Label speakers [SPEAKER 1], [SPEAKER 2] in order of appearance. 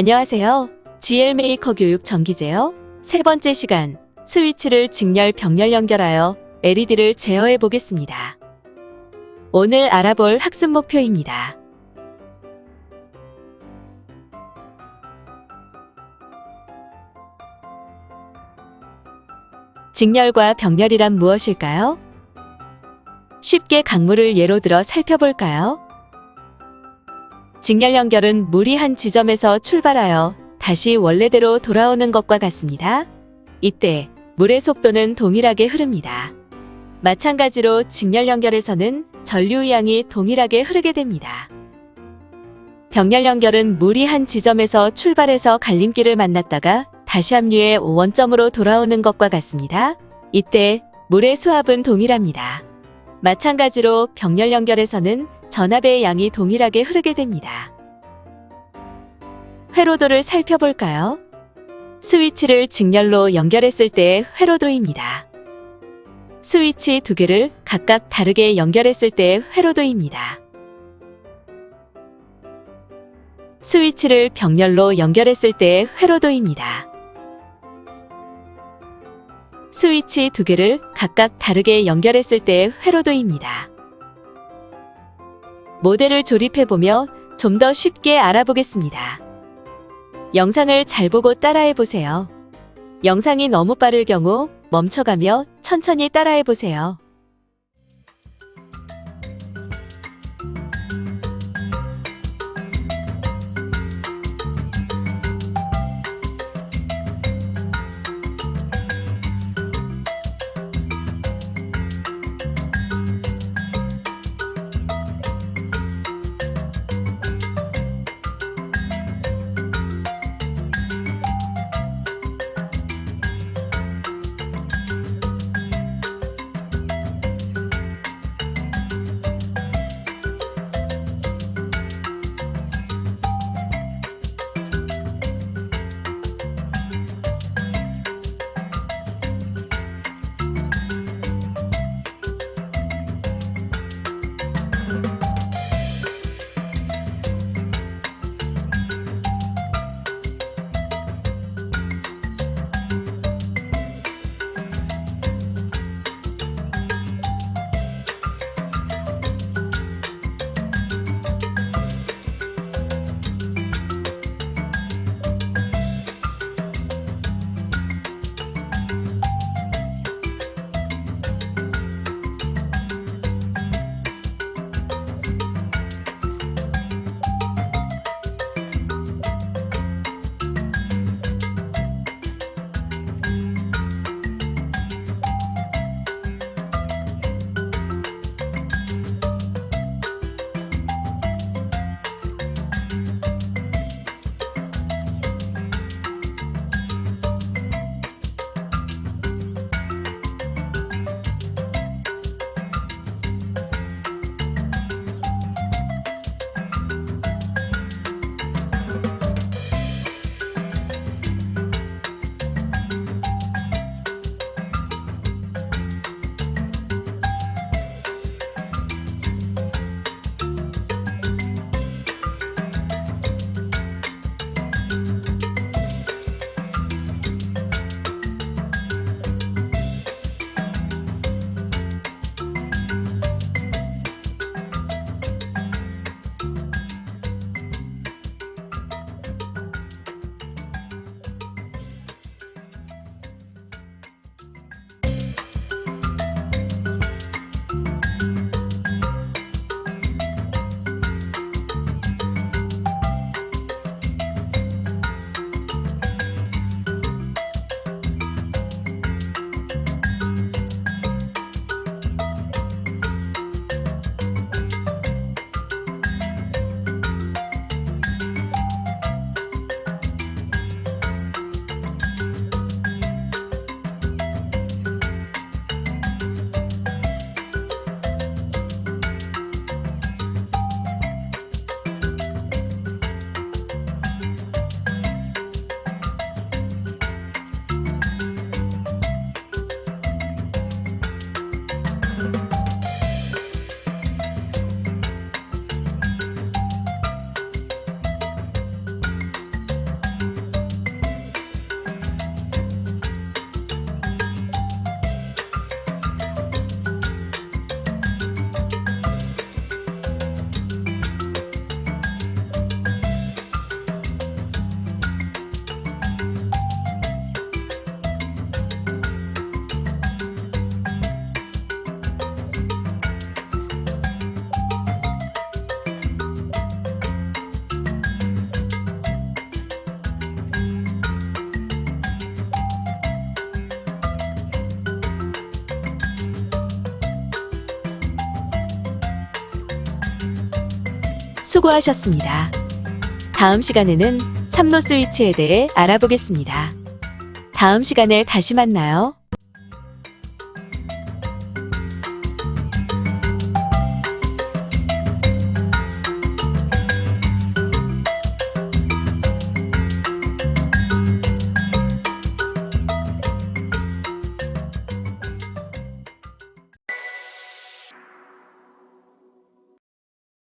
[SPEAKER 1] 안녕하세요. GL 메이커 교육 정기제요. 세 번째 시간, 스위치를 직렬 병렬 연결하여 LED를 제어해 보겠습니다. 오늘 알아볼 학습 목표입니다. 직렬과 병렬이란 무엇일까요? 쉽게 강물을 예로 들어 살펴볼까요? 직렬 연결은 물이 한 지점에서 출발하여 다시 원래대로 돌아오는 것과 같습니다. 이때 물의 속도는 동일하게 흐릅니다. 마찬가지로 직렬 연결에서는 전류 양이 동일하게 흐르게 됩니다. 병렬 연결은 물이 한 지점에서 출발해서 갈림길을 만났다가 다시 합류해 원점으로 돌아오는 것과 같습니다. 이때 물의 수압은 동일합니다. 마찬가지로 병렬 연결에서는 전압의 양이 동일하게 흐르게 됩니다. 회로도를 살펴볼까요? 스위치를 직렬로 연결했을 때의 회로도입니다. 스위치 두 개를 각각 다르게 연결했을 때의 회로도입니다. 스위치를 병렬로 연결했을 때의 회로도입니다. 스위치 두 개를 각각 다르게 연결했을 때의 회로도입니다. 모델을 조립해보며 좀 더 쉽게 알아보겠습니다. 영상을 잘 보고 따라해보세요. 영상이 너무 빠를 경우 멈춰가며 천천히 따라해보세요. 수고하셨습니다. 다음 시간에는 삼로 스위치에 대해 알아보겠습니다. 다음 시간에 다시 만나요.